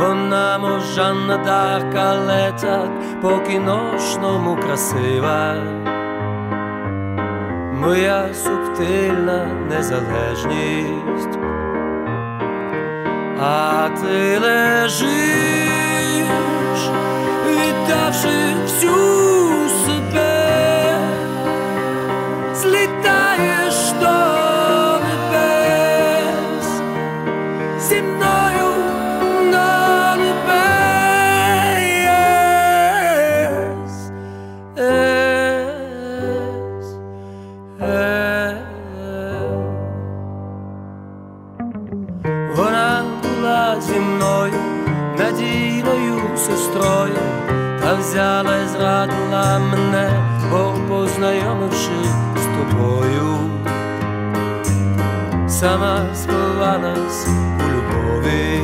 вона можанна дарка, але так по кіношному красива. Моя субтильна незалежність, а ти лежиш, віддавши зі мною, надійною сестрою, та взяла і зрадила мене, бо познайомивши з тобою, сама сховалась у любові.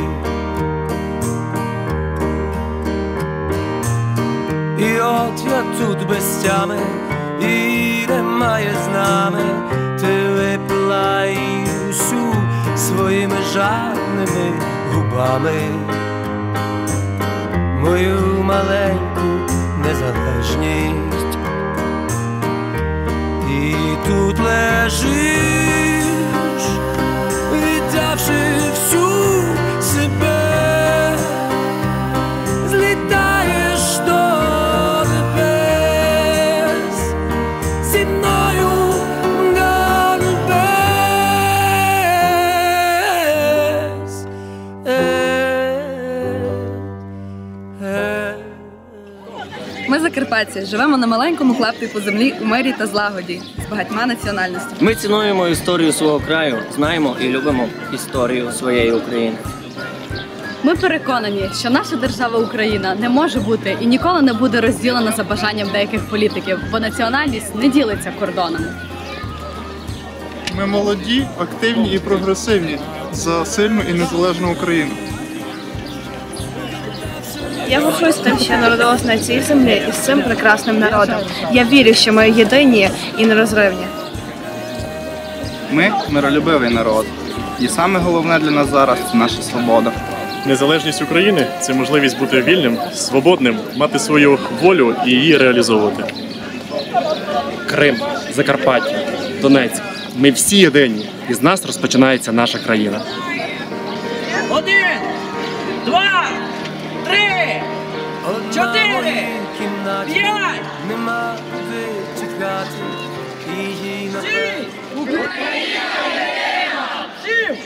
І от я тут без тями, і немає з нами, жадними губами, мою маленьку незалежність, і тут лежиш, Ми живемо на маленькому клаптику землі у мирі та злагоді з багатьма національностями. Ми цінуємо історію свого краю, знаємо і любимо історію своєї України. Ми переконані, що наша держава Україна не може бути і ніколи не буде розділена за бажанням деяких політиків, бо національність не ділиться кордонами. Ми молоді, активні і прогресивні за сильну і незалежну Україну. Я горжусь тим, що я народилась на цій землі і з цим прекрасним народом. Я вірю, що ми єдині і нерозривні. Ми миролюбивий народ. І саме головне для нас зараз це наша свобода. Незалежність України це можливість бути вільним, свободним, мати свою волю і її реалізовувати. Крим, Закарпаття, Донецьк. Ми всі єдині, і з нас розпочинається наша країна. Чотири, п'ять, Нема куди тікати, і їй напевно сім.